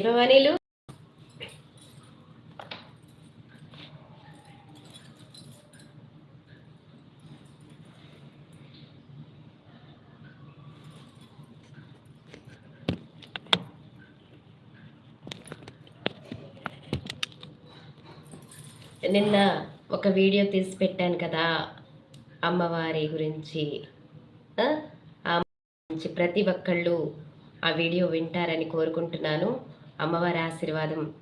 భవానీలు నిన్న ఒక వీడియో తీసి పెట్టాను కదా అమ్మవారి గురించి ప్రతి ఒక్కళ్ళు ఆ వీడియో వింటారని కోరుకుంటున్నాను. అమ్మవారి ఆశీర్వాదం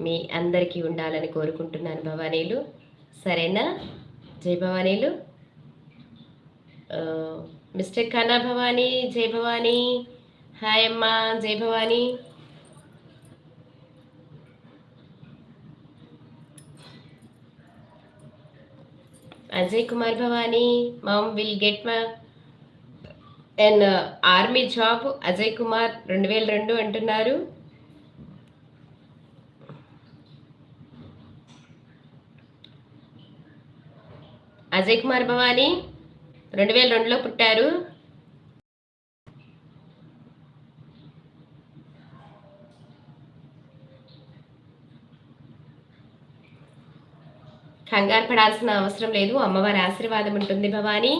మీ అందరికీ ఉండాలని కోరుకుంటున్నాను భవానీలు. సరేనా? జై భవానీలు. మిస్టర్ ఖానా భవానీ జై భవానీ. హాయ్ అమ్మా జై Bhavani. Ajay Kumar Bhavani ma'am will get my and army job Ajay Kumar రెండు వేల రెండు అంటున్నారు. అజయ్ కుమార్ భవానీ రెండు వేల రెండులో పుట్టారు. కంగారు పడాల్సిన అవసరం లేదు. అమ్మవారి ఆశీర్వాదం ఉంటుంది భవానీ.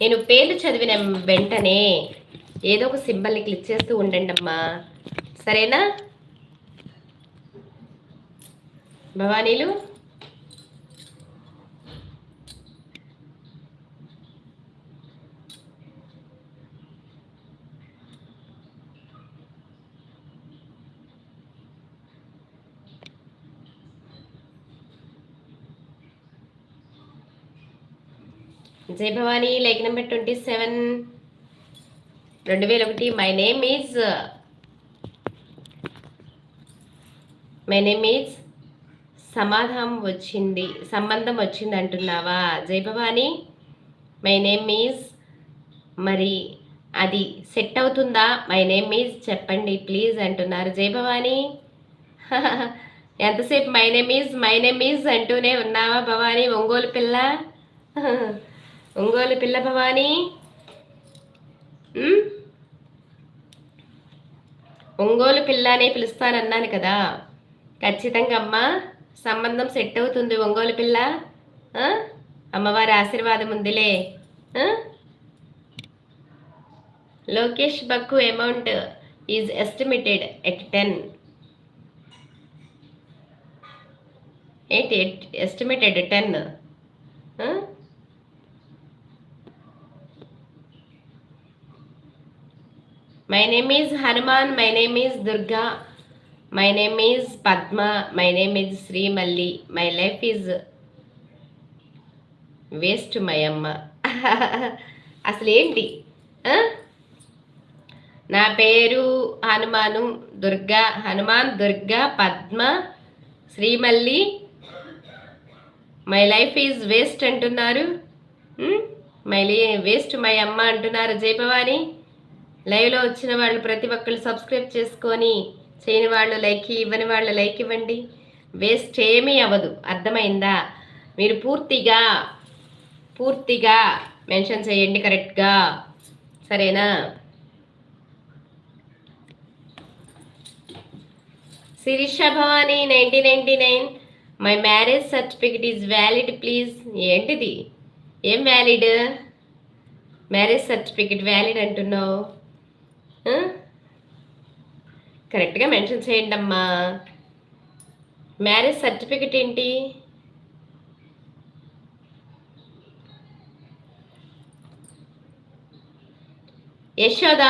నేను పేర్లు చదివిన వెంటనే ఏదో ఒక సింబల్ని క్లిక్ చేస్తూ ఉండండి అమ్మా. సరేనా? భవానీలు? జై Bhavani like number twenty seven. రెండు వేల ఒకటి. My name is my name is సమాధానం వచ్చింది. సంబంధం వచ్చింది అంటున్నావా? జై భవానీ. మై నేమ్ ఈజ్ మరి అది సెట్ అవుతుందా? మై నేమ్ ఈజ్ చెప్పండి ప్లీజ్ అంటున్నారు. జై భవానీ. ఎంతసేపు? My name is my name is అంటూనే ఉన్నావా భవానీ? ఒంగోలు పిల్ల. ఒంగోలు పిల్ల భవానీ ఒంగోలు పిల్ల అనే పిలుస్తానన్నాను కదా ఖచ్చితంగా అమ్మ సంబంధం సెట్ అవుతుంది ఒంగోలు పిల్ల అమ్మవారి ఆశీర్వాదం ఉందిలే Lokesh బక్కు amount is estimated at ten ఏంటి estimated ten my name is Hanuman my name is Durga my name is Padma my name is Srimalli my life is waste my అమ్మ అసలు ఏంటి? నా పేరు Hanuman Durga Hanuman Durga Padma Srimalli my life is waste అంటున్నారు. My waste my అమ్మ అంటున్నారు జయభవాని. లైవ్లో వచ్చిన వాళ్ళు ప్రతి ఒక్కళ్ళు సబ్స్క్రైబ్ చేసుకొని చేయని వాళ్ళు లైక్ ఇవ్వని వాళ్ళు లైక్ ఇవ్వండి. వేస్ట్ ఏమీ అవ్వదు. అర్థమైందా? మీరు పూర్తిగా పూర్తిగా మెన్షన్ చేయండి కరెక్ట్గా. సరేనా? Sirisha Bhavani nineteen ninety nine my marriage certificate is valid please ఏంటిది? ఏం వ్యాలిడ్ మ్యారేజ్ సర్టిఫికెట్ వ్యాలిడ్ అంటున్నావు? కరెక్ట్గా మెన్షన్ చేయండి అమ్మా మ్యారేజ్ సర్టిఫికెట్ ఏంటి? యశోద.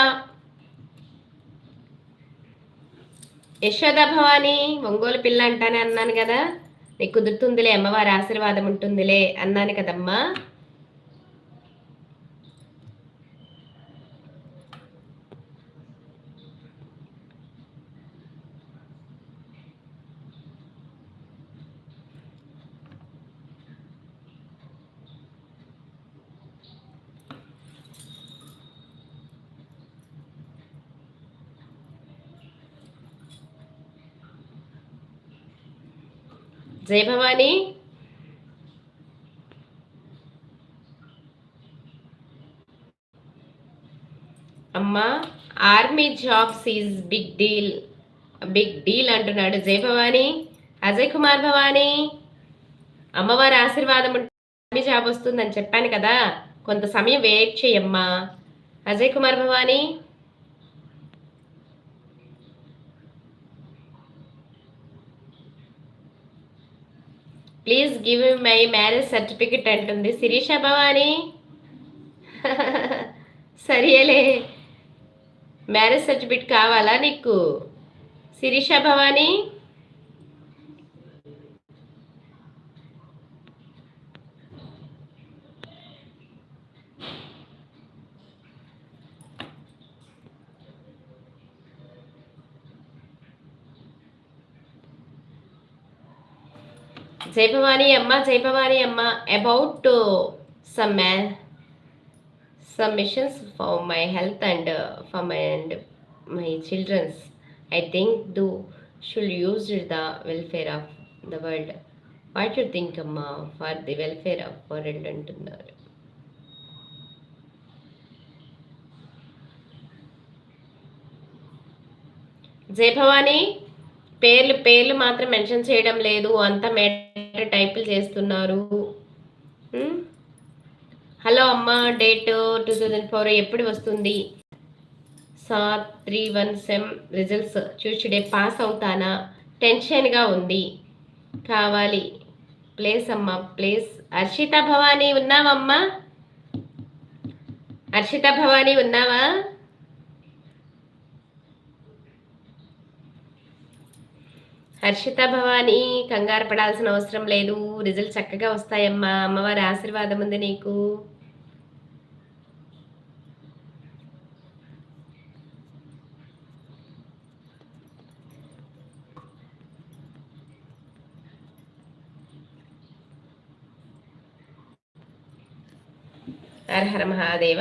యశోద భవాని ఒంగోలు పిల్ల అంటానే అన్నాను కదా. నీకు కుదురుతుందిలే అమ్మవారి ఆశీర్వాదం ఉంటుందిలే అన్నాను కదమ్మా. జై భవానీ. అమ్మా army jobs is big deal big deal అంటున్నాడు జై భవానీ. అజయ్ కుమార్ భవానీ అమ్మవారి ఆశీర్వాదం ఆర్మీ జాబ్ వస్తుందని చెప్పాను కదా. కొంత సమయం వెయిట్ చేయమ్మా. Ajay Kumar Bhavani please give my marriage certificate అంటుంది. శిరీష భవానీ? సరేలే మ్యారేజ్ సర్టిఫికెట్ కావాలా నీకు? శిరీష భవానీ? జై అమ్మ జై అమ్మ about some some missions for my health and for my and my childrens I think do should use the welfare of the world what you think అమ్మా for the welfare of world అంటున్నారు? జై భవానీ పేర్లు పేర్లు మాత్రం mention చేయడం లేదు. అంతా matter టైపులు చేస్తున్నారు. హలో అమ్మ డేట్ టూ థౌజండ్ ఫోర్ ఎప్పుడు వస్తుంది? Sir three one sem results. చూచుడే pass అవుతానా? టెన్షన్గా ఉంది. కావాలి. ప్లేస్ అమ్మ ప్లేస్. హర్షిత భవానీ ఉన్నావమ్మా హర్షిత భవానీ ఉన్నావా? హర్షిత భవానీ కంగారు పడాల్సిన అవసరం లేదు. రిజల్ట్ చక్కగా వస్తాయమ్మా. అమ్మవారి ఆశీర్వాదం ఉంది నీకు. హర హర మహాదేవ.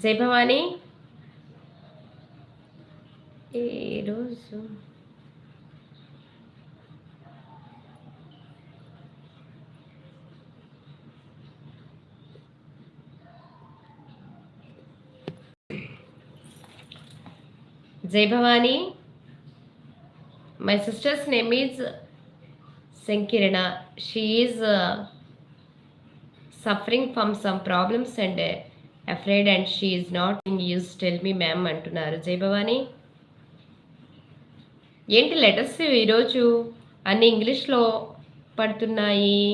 జై భవానీ ఈరోజు జై Bhavani my sisters name is Sankirana she is suffering from some problems and afraid and she is not in use tell me ma'am అంటున్నారు జయభవాని. ఏంటి లెటర్స్ ఈరోజు? అన్ని ఇంగ్లీష్లో పడుతున్నాయి.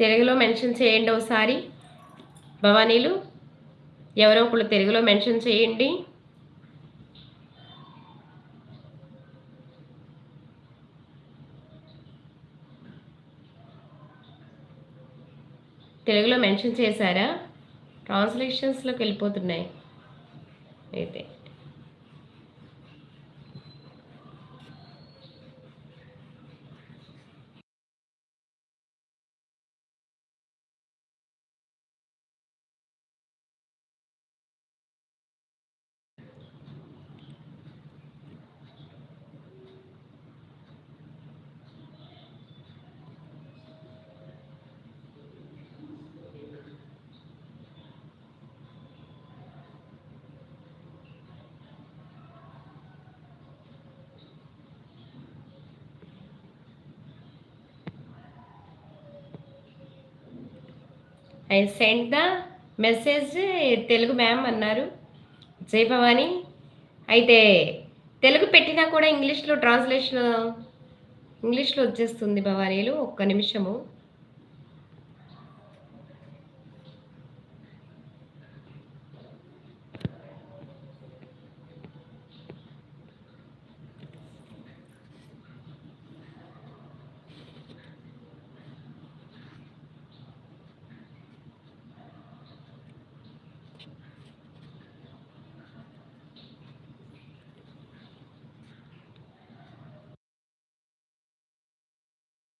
తెలుగులో మెన్షన్ చేయండి ఒకసారి. భవానీలు ఎవరో ఒకళ్ళు తెలుగులో మెన్షన్ చేయండి. తెలుగులో మెన్షన్ చేశారా? ట్రాన్స్లేషన్స్లోకి వెళ్ళిపోతున్నాయి. అయితే I send the message Telugu ma'am అన్నారు. జై భవాని. అయితే తెలుగు పెట్టినా కూడా ఇంగ్లీష్లో ట్రాన్స్లేషన్ ఇంగ్లీష్లో వచ్చేస్తుంది భవానీలు ఒక్క నిమిషము.